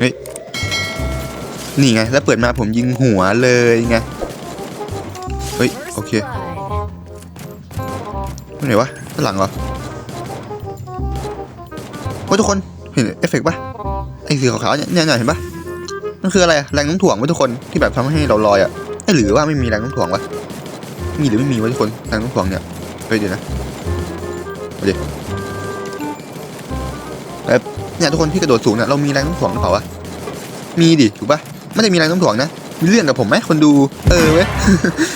เฮ้ยนี่ไงแล้วเปิดมาผมยิงหัวเลยไงเฮ้ยโอเคที่ไหนวะด้านหลังเหรอโอ้ยทุกคนเห็นเอฟเฟกต์ปะไอ้สีขาวๆเนี่ยเนี่ยเนี่ยเห็นปะมันคืออะไรแรงน้ำถ่วงวะทุกคนที่แบบทำให้เราลอยอะเอ้หรือว่าไม่มีแรงน้ำถ่วงวะมีหรือไม่มีวะทุกคนแรงน้ำถ่วงเนี่ยเฮ้ยเดี๋ยวนะเอาดิแล้วเนี่ยทุกคนที่กระโดดสูงเนี่ยเรามีแรงน้ำถ่วงหรือเปล่าวะ มีดิถูกปะไม่ได้มีแรงโน้ำถ่วงนะ มีเรื่องกับผมไหมคนดูเออเว้ย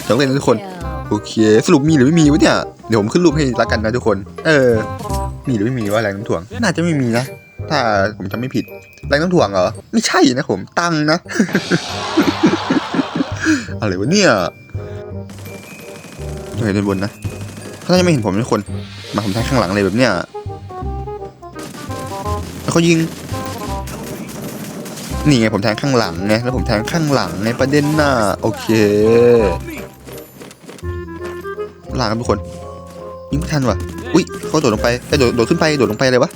สองเล่นนะทุกคนโอเค สรุปมีหรือไม่มีวะเนี่ยเดี๋ยวผมขึ้นรูปให้ละกันนะทุกคน เออ มีหรือไม่มีว่าแรงโน้ำถ่วง น่าจะไม่มีนะถ้าผมจำไม่ผิดแรงโน้ำถ่วงเหรอไม่ใช่นะผมตังค์นะอะไรวะเนี่ยเฮ้ยเดินบนนะเขาน่าจะไม่เห็นผมทุกคน มาผมแทงข้างหลังเลยแบบเนี้ยแล้วเขายิง นี่ไงผมแทงข้างหลังไงแล้วผมแทงข้างหลังไงประเด็นหน่ะโอเคลาครับทุกคนยิงไม่ทันว่ะอุ้ยเขาโดดลงไปไปโดดโดดขึ้นไปโดดลงไปเลยวะ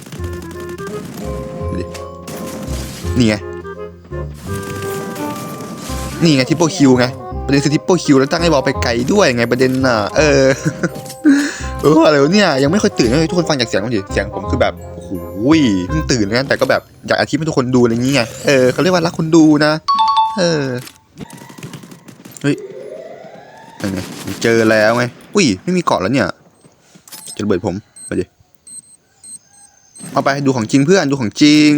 นี่ไงนี่ไงทิปเปิลคิวไงประเด็นคือทิปเปิลคิวแล้วตั้งให้บอลไปไกลด้วยไงประเด็นน่ะเออ เอออะไรวะเนี่ยยังไม่ค่อยตื่นเลยทุกคนฟังจากเสียงผมดิเสียงผมคือแบบโอ้โหเพิ่งตื่นนะแต่ก็แบบอยากอธิบายให้ทุกคนดูอะไรอย่างเงี้ยเออเขาเรียกว่ารักคนดูนะ เออเฮ้ยนั่นไงผมเจอแล้วไงอุ้ยไม่มีเกาะแล้วเนี่ยจะระเบิดผมไปดิเอาไปดูของจริงเพื่อนดูของจริง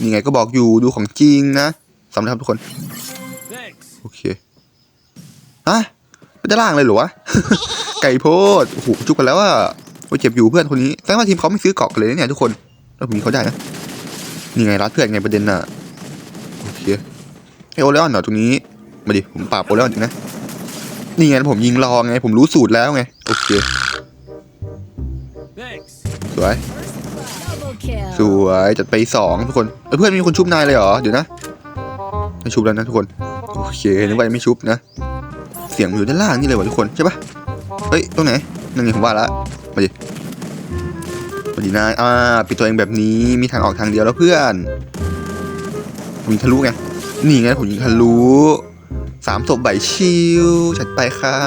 นี่ไงก็บอกอยู่ดูของจริงนะสำหรับทุกคนโอเคอะไปด้านล่างเลยเหรอวะ ไก่โพดโอ้โหจุกกันแล้วอะโอ้เจ็บอยู่เพื่อนคนนี้แสดงว่าทีมเขาไม่ซื้อเกาะกันเลยเนี่ยทุกคนแล้วผมยิงเขาได้นะนี่ไงรัดเพื่อนไงประเด็นน่ะโอเคไอโอเลออนเหรอตรงนี้มาดิผมปราบโอเลออนจริงนะนี่ไงผมยิงรอไง ผมรู้สูตรแล้วไงโอเคสวยสวยจัดไปสองทุกคนเเพื่อนมีคนชุบนายเลยเหรอเดี๋ยวนะไม่ชุบแล้วนะทุกคนโอเคนึกว่ายังไม่ชุบนะ เสียงอยู่ด้านล่างนี่เลยวะทุกคนใช่ปะ เฮ้ย ตรงไหน นั่นไงผมว่าละมาดิมาดินายอ่าปิดตัวเองแบบนี้ มีทางออกทางเดียวแล้วเพื่อน ผมยิงทะลุไง นี่ไงผมยิงทะลุสามศพใบชิวจัดไปครั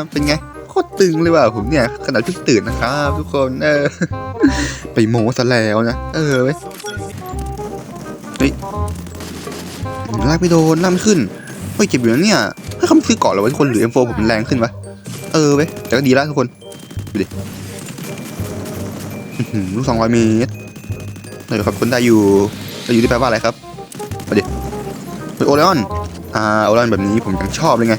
บ เป็นไง โคตรตึงเลยว่ะผมเนี่ย ขนาดเพิ่งตื่นนะครับ ทุกคน เออ ไปโมซะแล้วนะ เออเว้ยเฮ้ยลากไปโดนลากไม่ขึ้น เฮ้ยเจ็บอยู่นะเนี่ยถ้าเขาไม่ซื้อเกาะเหรอวะทุกคนหรือ M4 ผมมันแรงขึ้นวะ เออเว้ยแต่ก็ดีแล้วทุกคนดูดิลูกสองร้อยเมตรได้อยู่ครับคนได้อยู่ได้อยู่ที่แปลว่าอะไรครับมาดิเฮ้ยโอเลออนอ่าโอเลออนแบบนี้ผมยังชอบเลยไง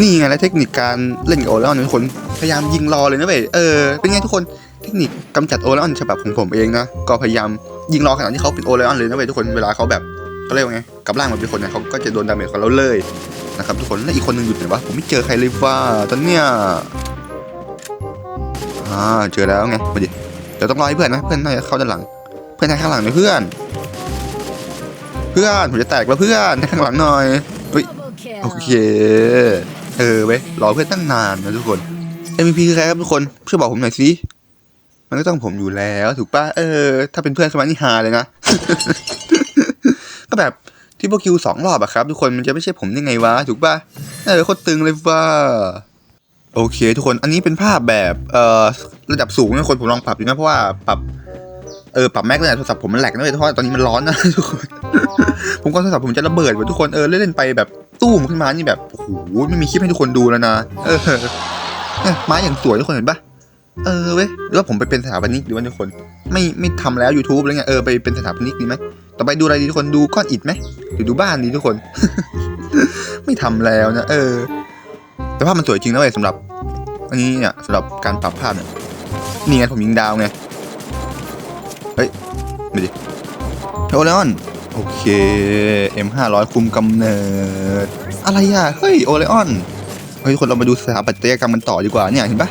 นี่ไงแล้วเทคนิคการเล่นกับโอเลออนทุกคนพยายามยิงรอเลยนะเว้ยเออเป็นไงทุกคนเทคนิคกำจัดโอเลออนฉบับของผมเองนะก็พยายามยิงรอขนาดที่เขาเป็นโอเลออนเลยนะเว้ยทุกคนเวลาเขาแบบเขาเรียกว่าไงกลับร่างมาเป็นคนเนี่ยเขาก็จะโดนดาเมจของเราเลย นะครับทุกคนแล้วอีกคนหนึงอยู่ไหนวะผมไม่เจอใครเลยว่าตอนเนี้ยอ่าเจอแล้วไงมาดิเดี๋ยวต้องรอให้เพื่อนนะเพื่อนน่าจะเข้าด้านหลัง เพื่อนให้ข้างหลังหน่อยเพื่อน เพื่อนผมจะแตกแล้วเพื่อนให้ข้างหลังหน่อยโอเคเออเว้ยรอเพื่อนตั้งนานนะทุกคน MVP คือใครครับทุกคนช่วยบอกผมหน่อยสิมันก็ต้องผมอยู่แล้ว ถูกป่ะเออ ถ้าเป็นเพื่อนสมัยนี่ฮาเลยนะ ก็แบบ ที่พวกคิวสองรอบอะครับ ทุกคนมันจะไม่ใช่ผมได้ไงวะ ถูกปะเออโคตรตึงเลยว่าโอเค ทุกคนอันนี้เป็นภาพแบบเอ่อระดับสูงนะคนผมลองปรับอยู่นะเพราะว่าปรับเออปรับแม็กเลยโทรศัพท์ผมมันแหลกนะเลยเพราะตอนนี้มันร้อนนะทุกคนผมก็โทรศัพท์ผมจะระเบิดว่ะทุกคนเออเล่นๆไปแบบตู้มขึ้นมานี่แบบโอ้โหไม่มีคลิปให้ทุกคนดูแล้วนะเออไม้อย่างสวยทุกคนเห็นปะเออเว้ยหรือว่าผมไปเป็นสถาปนิกดีวะทุกคน ไม่ไม่ทำแล้ว YouTube อะไรเงี้ยเออไปเป็นสถาปนิกดีไหม ต่อไปดูอะไรดีทุกคนดูก้อนอิฐไหมหรือดูบ้านดีทุกคน ไม่ทำแล้วนะเออ แต่ภาพมันสวยจริงนะเว้ยสำหรับ อันนี้เนี่ยสำหรับการปรับภาพเนี่ยนี่ไงผมยิงดาวไงเฮ้ยไม่ดิโอเลออนโอเค M 5 0 0 คุมกำเนิด อะไรอะ เฮ้ยโอเลออนเฮ้ยทุกคนเรามาดูสถาปัตยกรรมมันต่อดีกว่าเนี่ยเห็นปะ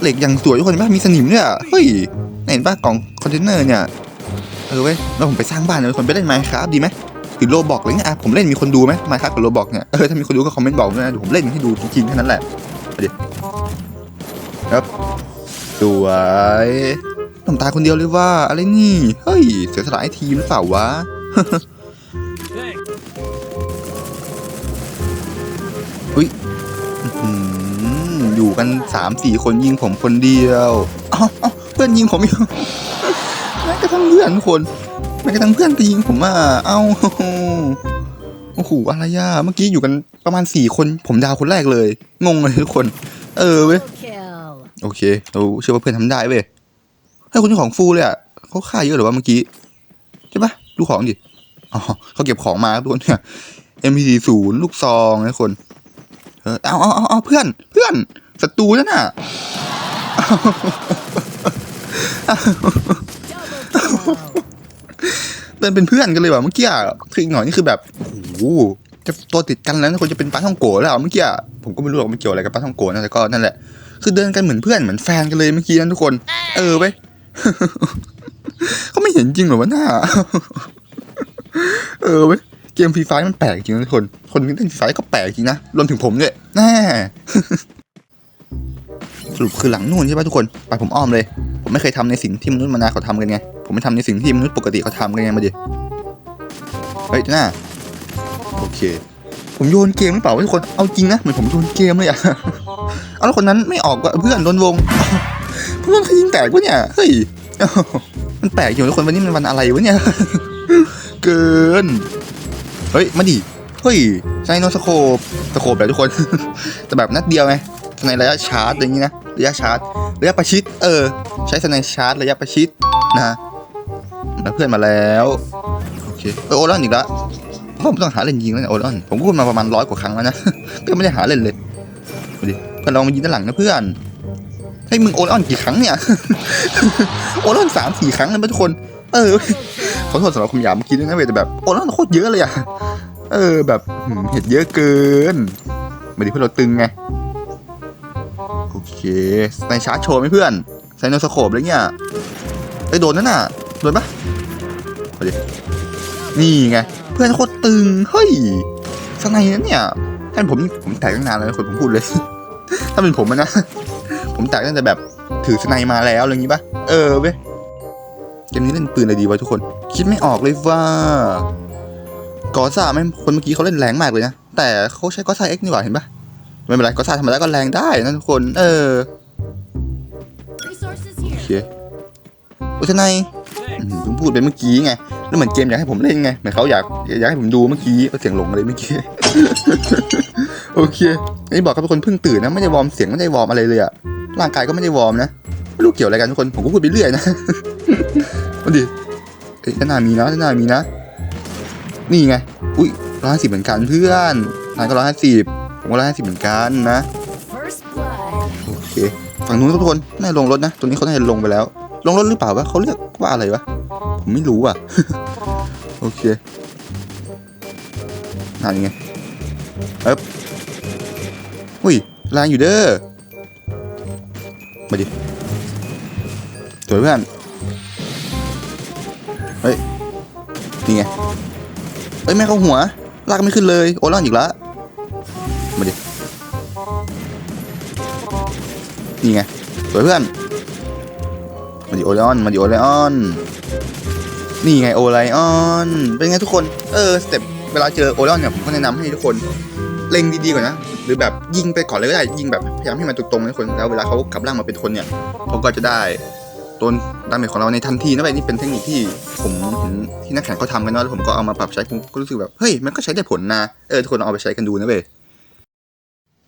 เหล็กยังสวยทุกคนเห็นปะมีสนิมเนี่ยเฮ้ยเห็นปะกล่องคอนเทนเนอร์เนี่ย เออเว้ยแล้วผมไปสร้างบ้านเป็นคนไปเล่นไมครับดีไหมหรือโลบอกอะไเงี้ยอะผมเล่นมีคนดูไหมไมครับกับโลบอกเนี่ยเออถ้ามีคนดูก็คอมเมนต์บอกด้วยนะเดี๋ยวผมเล่นให้ดูจริงๆแค่นั้นแหละเดี๋ยวครับสวยหนุ่มตาคนเดียวเลยว่าอะไรนี่เฮ้ยเสียสละไอทีมหรือเปล่าวะอุ้ยอยู่กันสามสี่คนยิงผมคนเดียวอ๋อเพื่อนยิงผมอีก ม้กระทั่งเพื่อนทุกคนแม้กระทั่งเพื่อนก็ยิงผมอะเอ้าโอ้โหอะไรย่าเมื่อกี้อยู่กันประมาณสี่คนผมดาวคนแรกเลย งงเลยทุกคน เออเว้ยโอเคเราเชื่อว่าเพื่อนทำได้เว้ยให้คนเจ้าของฟูเลยอะเขาฆ่าเยอะหรือว่าเมื่อกี้ใช่ปะดูของดิอ๋อเขาเก็บของมาครับทุกคนเนี่ย MP40 ศูนย์ลูกซองนะคน เออเอาเอาเอาเพื่อน เพื่อนศัตรูนั่นน่ะ เดินเป็นเพื่อนกันเลยว่ะเมื่อกี้อะคืออีกหน่อยนี่คือแบบโอ้โหจะตัวติดกันแล้วนะคนจะเป็นปลาท่องโกะแล้วอะเมื่อกี้อะผมก็ไม่รู้หรอกมันเกี่ยวอะไรกับปลาท่องโกะนะแต่ก็นั่นแหละคือเดินกันเหมือนเพื่อนเหมือนแฟนกันเลยเมื่อกี้นั้นทุกคน เออไป เขาไม่เห็นจริงเหรอวะหน้า เออเว้ยเกมฟรีไฟมันแปลกจริงนะทุกคน คนที่เล่นฟรีไฟก็แปลกจริงนะรวมถึงผมด้วยแน่สรุปคือหลังนู่นใช่ปะทุกคน ไปผมอ้อมเลย ผมไม่เคยทำในสิ่งที่มนุษย์มนาเขาทำกันไง ผมไม่ทำในสิ่งที่มนุษย์ปกติเขาทำกันไงมาดิเฮ้ยหน้าโอเค ผมโยนเกมหรือเปล่าทุกคนเอาจริงนะเหมือนผมโยนเกมเลยอะเอาแล้วคนนั้นไม่ออกก็เพื่อนโดนวงเพื่อนเขายิงแตกวะเนี่ยเฮ้ยมันแปลกอยู่ทุกคนวันนี้มันวันอะไรวะเนี่ยเกินเฮ้ยมาดิเฮ้ยไซโนสโคปสโคปแบบทุกคน แต่แบบนัดเดียวไงในระยะชาร์จอย่างนี้นะระยะชาร์จระยะประชิดเออใช้สนชาร์จระยะประชิดนะ ฮะแล้วเพื่อนมาแล้วโอเคเออโอรอนอีกแล้วผมต้องหาเล่นยิงแล้วเนี่ยโอรอนผมก็พูดมาประมาณร้อยกว่าครั้งแล้วนะก็ไม่ได้หาเล่นเลยดูดิเพื่อนลองมายิงด้านหลังนะเพื่อนให้มึงโอรอนกี่ครั้งเนี่ยโอรอนสามสี่ครั้งเลยทุกคน เออขอโทษสำหรับคำหยาบเมื่อกี้ด้วยนะเว้ยแต่แบบโอรอนโคตรเยอะเลยอะเออแบบเห็ดเยอะเกินไม่ด้เพื่อนเราตึงไงโอเคในชาร์จโชว์ไหมเพื่อนไซโนสโคปอะไรเงี้ยไอ้โดนนั่นน่ะโดนปะ เอาดินี่ไง เพื่อนโคตรตึง เฮ้ยสไนนั้นเนี่ยถ้าเป็นผมนี่ผมแตกตั้งนานแล้วนะคนผมพูดเลย ถ้าเป็นผมอะนะ ผมแตกตั้งแต่แบบถือสไนมาแล้วอะไรอย่างงี้ปะเออเว้ยเกมนี้เล่นปืนอะไรดีวะทุกคน คิดไม่ออกเลยว่า กอซ่าไม่งคนเมื่อกี้เขาเล่นแรงมากเลยนะ แต่เขาใช้กอซ่าเอ็กนี่หว่าเห็นปะไม่เป็นไรกอซ่าธรรมดาก็แรงได้นะทุกคน เออ Resources โอ here. เคอุทนายอืม ผมพูดไปเมื่อกี้ไง แล้วเหมือนเกมอยากให้ผมเล่นไง เหมือนเขาอยากอยากให้ผมดูเมื่อกี้ก็เสียงหลงอะไรเมื่อกี้ โอเคอันนี้บอกกับทุกคนเพิ่งตื่นนะไม่ได้วอร์มเสียงไม่ได้วอร์มอะไรเลยอะร่างกายก็ไม่ได้วอร์มนะ ไม่รู้เกี่ยวอะไรกันทุกคน ผมก็พูดไปเรื่อยนะมาดิเอ้ยด้านหน้ามีนะด้านหน้ามีนะ นี่ไง อุ้ยร้อยห้าสิบเหมือนกันเพื่อนนายก็ร้อยห้าสิบผมก็ร้อยห้าสิบเหมือนกันนะ First blood. โอเค ฝั่งนู้นครับทุกคนน่าจะลงรถนะ ตัวนี้เขาน่าจะลงไปแล้ว ลงรถหรือเปล่าวะเขาเรียกว่าอะไรวะ ผมไม่รู้อะ โอเคนั่นไงเอ๊บอุ้ยแรงอยู่เด้อ มาดิสวยเพื่อน เฮ้ย นี่ไง เฮ้ย แม่เข้าหัว ลากไม่ขึ้นเลย โอรอนอีกแล้วมาดิ นี่ไง สวยเพื่อน มาดิโอไลออน มาดิโอไลออน นี่ไงโอไลออน เป็นไงทุกคน เออสเต็ปเวลาเจอโอไลออนเนี่ยผมก็แนะนำให้ทุกคนเล็งดีๆก่อนนะ หรือแบบยิงไปก่อนเลยก็ได้ ยิงแบบพยายามให้มันตรงๆนะทุกคน แล้วเวลาเขากลับร่างมาเป็นคนเนี่ยเขาก็จะได้โดนดาเมจของเราในทันทีนะเว้ยนี่เป็นเทคนิคที่ผมเห็นที่นักแข่งเขาทำกันเนาะแล้วผมก็เอามาปรับใช้ผมก็รู้สึกแบบเฮ้ยมันก็ใช้ได้ผลนะ เออทุกคนเอาไปใช้กันดูนะเว้ย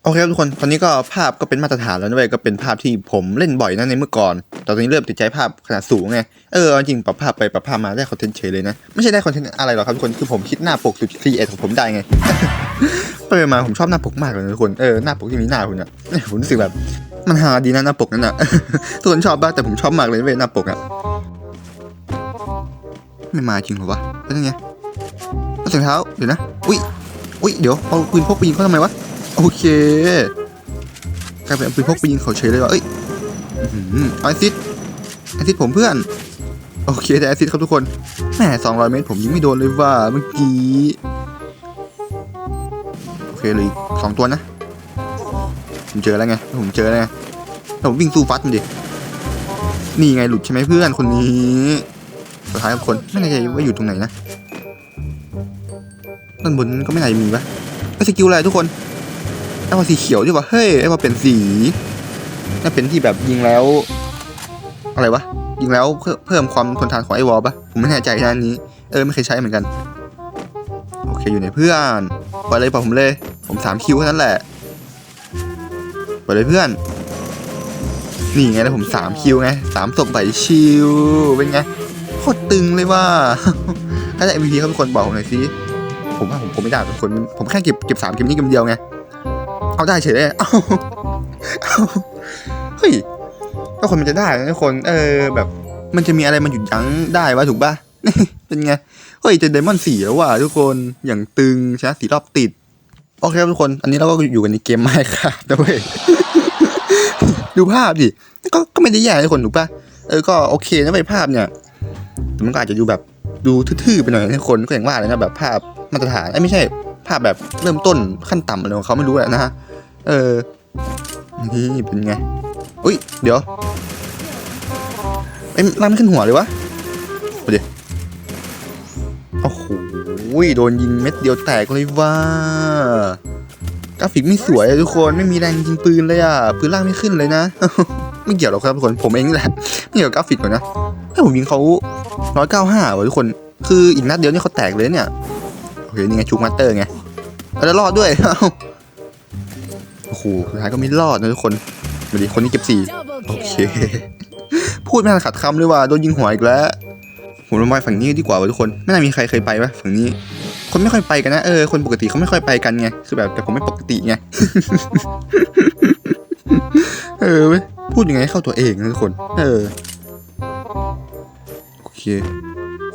โอเคครับทุกคน ตอนนี้ก็ภาพก็เป็นมาตรฐานแล้วนะเว้ยก็เป็นภาพที่ผมเล่นบ่อยนะในเมื่อก่อนแต่ตอนนี้เริ่มติดใจภาพขนาดสูงไง เออจริงปรับภาพไปปรับภาพมาได้คอนเทนต์เฉยเลยนะ ไม่ใช่ได้คอนเทนต์อะไรหรอกครับทุกคน คือผมคิดหน้าปกสุดครีเอทของผมได้ไง ไปมาผมชอบหน้าปกมากเลยนะทุกคน เออหน้าปกที่มีหน้าคุณอะเนี่ยผมรู้สึกแบบมันฮาดีนะหน้าปกนั้นอะทุกคนชอบบ้างแต่ผมชอบมากเลยเว้ยหน้าปกอะไม่มาจริงหรอวะเป็นยังไงเอาเสียงเท้าเดี๋ยวนะ อุ้ยอุ้ยเดี๋ยวเอาปืนพกไปยิงเขาทำไมวะ โอเคกลายเป็นเอาปืนพกไปยิงเขาเฉยเลยว่ะเอ้ยไอซิดแอซิดผมเพื่อน โอเคแต่แอซิดครับทุกคนแหมสองร้อยเมตรผมยิงไม่โดนเลยว่าเมื่อกี้โอเคเลยสองตัวนะผมเจอแล้วไงผมเจอแล้วไงแล้วผมวิ่งสู้ฟัดมันดินี่ไงหลุดใช่ไหมเพื่อนคนนี้สุดท้ายครับคนไม่แน่ใจว่าอยู่ตรงไหนนะด้านบนก็ไม่ไหนมีปะไอ้สกิลอะไรทุกคน ไอ้วอลสีเขียวดีกว่าเฮ้ยไอ้วอลเป็นสีน่าเป็นที่แบบยิงแล้ว อะไรวะยิงแล้วเพิ่มความทนทานของไอวอลปะผมไม่แน่ใจนะอันนี้เออไม่เคยใช้เหมือนกันโอเคอยู่ในเพื่อนปล่อยเลยปล่อยผมเลย ผมสามคิวแค่นั้นแหละปล่อยเลยเพื่อนนี่ไงแล้วผมสามคิวไงสามศพไหลชิวเป็นไงโคตรตึงเลยว่าถ้าได้ MVP เขาเป็นคนบอกผมหน่อยสิผมว่าผมผมไม่ได้เป็นคนผมแค่เก็บเก็บสามเกมนี้เกมเดียวไง เอาได้เฉยเลยเอ้าเฮ้ยถ้าคนมันจะได้นะทุกคน เออแบบ มันจะมีอะไรมาหยุดยั้งได้วะถูกปะเป็นไง เฮ้ยจะไดมอนสี่แล้วว่ะทุกคนอย่างตึงชนะสี่รอบติด โอเคครับทุกคน อันนี้เราก็อยู่กันในเกมไมค์ครับนะเว้ยดูภาพดิก็ก็ไม่ได้แย่ทุกคนถูกปะเออก็โอเคนะเว้ยภาพเนี่ยแต่มันก็อาจจะดูแบบดูทื่อๆไปหน่อยทุกคนก็อย่างว่าเลยนะแบบภาพมาตรฐานไอ้ไม่ใช่ภาพแบบเริ่มต้นขั้นต่ำอะไรของเขาไม่รู้แหละนะฮะ เออ นี่เป็นไง อุ้ย เดี๋ยวเอ้ยล่างไม่ขึ้นหัวเลยวะโอ้โหโดนยิงเม็ดเดียวแตกเลยว่ากราฟิกไม่สวยทุกคนไม่มีแรงยิงปืนเลยอะปืนล่างไม่ขึ้นเลยนะ ไม่เกี่ยวหรอกครับทุกคนผมเองแหละไม่เกี่ยวกับกราฟิกหรอกนะถ้าผมยิงเขาร้อยเก้าห้าว่ะทุกคน คืออีกนัดเดียวนี่เขาแตกเลยเนี่ยโอเคนี่ไงชุกมาสเตอร์ไงแล้วรอดด้วยเอ้า โอ้โหสุดท้ายก็ไม่รอดนะทุกคนมาดิคนนี้เก็บสี่ Double โอเค kill. พูดไม่ทันขาดคำเลยว่ะโดนยิงหัวอีกแล้วผมลงไปฝั่งนี้ดีกว่าว่ะทุกคน ไม่น่ามีใครเคยไปปะฝั่งนี้ คนไม่ค่อยไปกันนะเออคนปกติเขาไม่ค่อยไปกันไงคือแบบแต่ผมไม่ปกติไงเออเว้ยพูดยังไงให้เข้าตัวเองนะทุกคน เออโอเค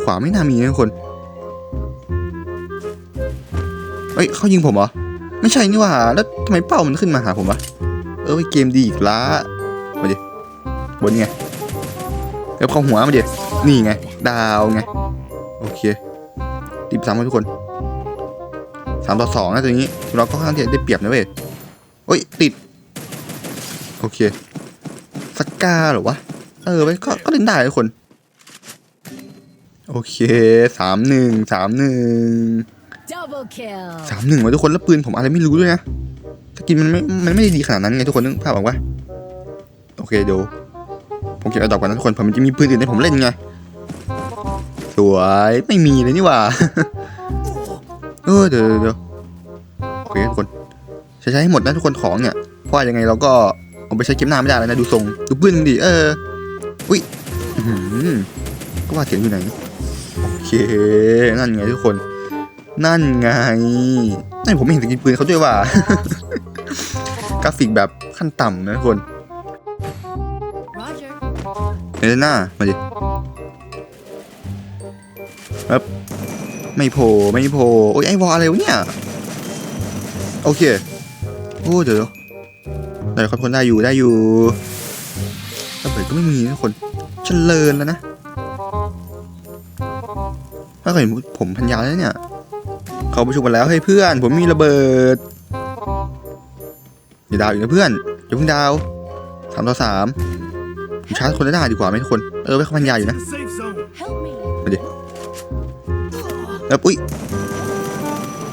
ขวาไม่น่ามีนะทุกคนเฮ้ยเขายิงผมเหรอ ไม่ใช่นี่ว่า แล้วทำไมเป้ามันขึ้นมาหาผมวะ เออเกมดีอีกละมาดิบนไงเอฟเข้าหัวมาดินี่ไง ดาวไง โอเคตีสามคนทุกคนสามต่อสองนะตัวนี้ เราก็ค่อนข้างที่จะได้เปรียบนะเว้ยโอ้ย ติด โอเคสกกาหรอวะ เออไว้ยก็ก็เล่นได้ทุกคน โอเคสามหนึ่งสามหนึ่ง สามหนึ่งวะทุกคนแล้วปืนผมอะไรไม่รู้ด้วยนะสกินมันไม่ มันไม่ได้ดีขนาดนั้นไงทุกคนนึกภาพออกปะโอเคเดี๋ยวผมเก็บเอาดอกก่อนนะทุกคนผมมันจะมีปืนอื่นให้ผมเล่นไงสวยไม่มีเลยนี่หว่าเออเดี๋ยวเดี๋ยวโอเคทุกคนใช้ใช้ให้หมดนะทุกคนของเนี่ยเพราะว่ายังไงเราก็เอาไปใช้เกมหน้าไม่ได้แล้วนะดูทรงดูปืนดิเอออุ้ยก็ว่าเสียงอยู่ไหนโอเคนั่นไงทุกคน นั่นไงนั่นผมไม่เห็นสกินปืนเขาด้วยว่ะ กราฟิกแบบขั้นต่ำนะทุกคน Roger. เอเลน่ามาดิครับไม่โผล่ไม่โผล่โอ้ยไอวอลอะไรวะเนี่ย โอเค โอ้เดี๋ยวได้ครับคนได้อยู่ได้อยู่ระเบิดก็ไม่มีนะทุกคนเฉลินแล้วนะถ้าเห็นผมพันยาแล้วเนี่ย เขาประชุมกันแล้วให้ยเพื่อน ผมมีระเบิดอย่าดาวอีกนะเพื่อนอย่าเพิ่งดาวสามต่อสามผมชาร์จคนละหน้ดีกว่าไหมทุกคน เออไว้เขาพันยาอยู่นะ Safe zone. Help me. แล้วอุ้ย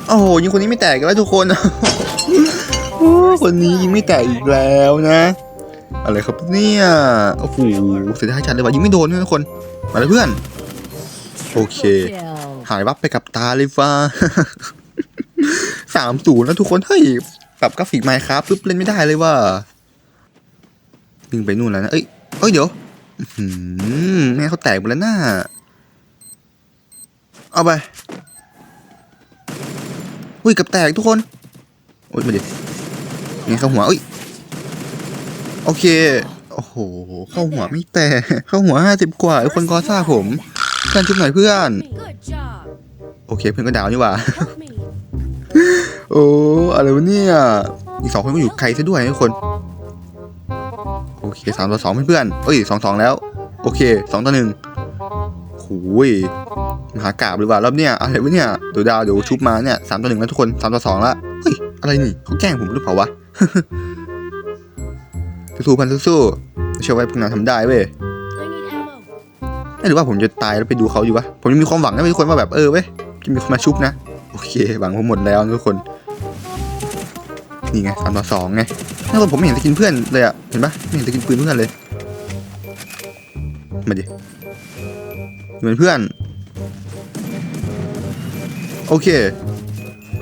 โอ้โหยิงคนนี้ไม่แตกแล้วทุกคนโอ้คนนี้ยิงไม่แตกอีกแล้วนะ อะไรครับเนี่ยโอ้โหเสียดายจัดเลยว่ะยิงไม่โดนทุกคน มาเลยเพื่อน โอเค หายวับไปกับตาเลยฟ้าสามศูนย์แล้วทุกคนเฮ้ยปรับกราฟิกไมค์ครับปุ๊บเล่นไม่ได้เลยว่าวิ่งไปนู่นแล้วนะ เอ้ยเอ้ยเดี๋ยวแม่เขาแตกหมดแล้วน่าเอาไป อุ้ยกับแตกทุกคน โอ้ยมาดินี่เข้าหัวเอ้ย โอเค โอ้โห เข้าหัวไม่แตก เข้าหัวห้าสิบกว่าไอ้คนกอซ่าผม พื่อนชุบหน่อยเพื่อน Good job. โอเคเพื่อนก็ดาวนี่หว่า Help me. โอ้อะไรวะเนี่ย อีกสองคนก็อยู่ไกลซะด้วยนะทุกคน โอเคสามต่อสองเพื่อนๆเอ้ยสองสองแล้ว โอเคสองต่อหนึ่งโอ้ยมหากราบหรือเปล่ารอบเนี้ยอะไรวะเนี่ยเดี๋ยวดาวเดี๋ยวชุบมาเนี่ยสามต่อหนึ่งแล้วทุกคนสามต่อสองละเฮ้ยอะไรนี่เขาแกล้งผมหรือเปล่าวะสู้ๆพันสู้ๆเชื่อว่าพวกนายทำได้เว้ย หรือว่าผมจะตายแล้วไปดูเขาอยู่วะผมยังมีความหวังนะทุกคนว่าแบบเออเว้ยจะมีคนมาชุบนะ โอเคหวังผมหมดแล้วทุกคน นี่ไงสามต่อสองไงถ้าคนผมไม่เห็นสกินเพื่อนเลยอะเห็นปะไม่เห็นสกินปืนเพื่อนเลยมาดิเหมือนเพื่อน โอเค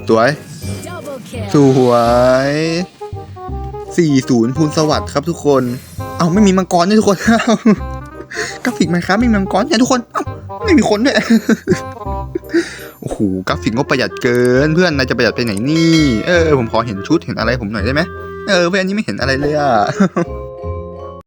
สวยสวยสี่ศูนย์พูนสวัสดิ์ครับทุกคน เอาไม่มีมังกรด้วยทุกคน กราฟิกไหมครับไม่มีมังกรเนี่ยทุกคนเอ้าไม่มีคนด้วยโอ้โหกราฟิกก็ประหยัดเกิน เพื่อนนายจะประหยัดไปไหนนี่ เออผมขอเห็นชุดเห็นอะไรผมหน่อยได้ไหมเออเพื่อนนนี้ไม่เห็นอะไรเลยอะ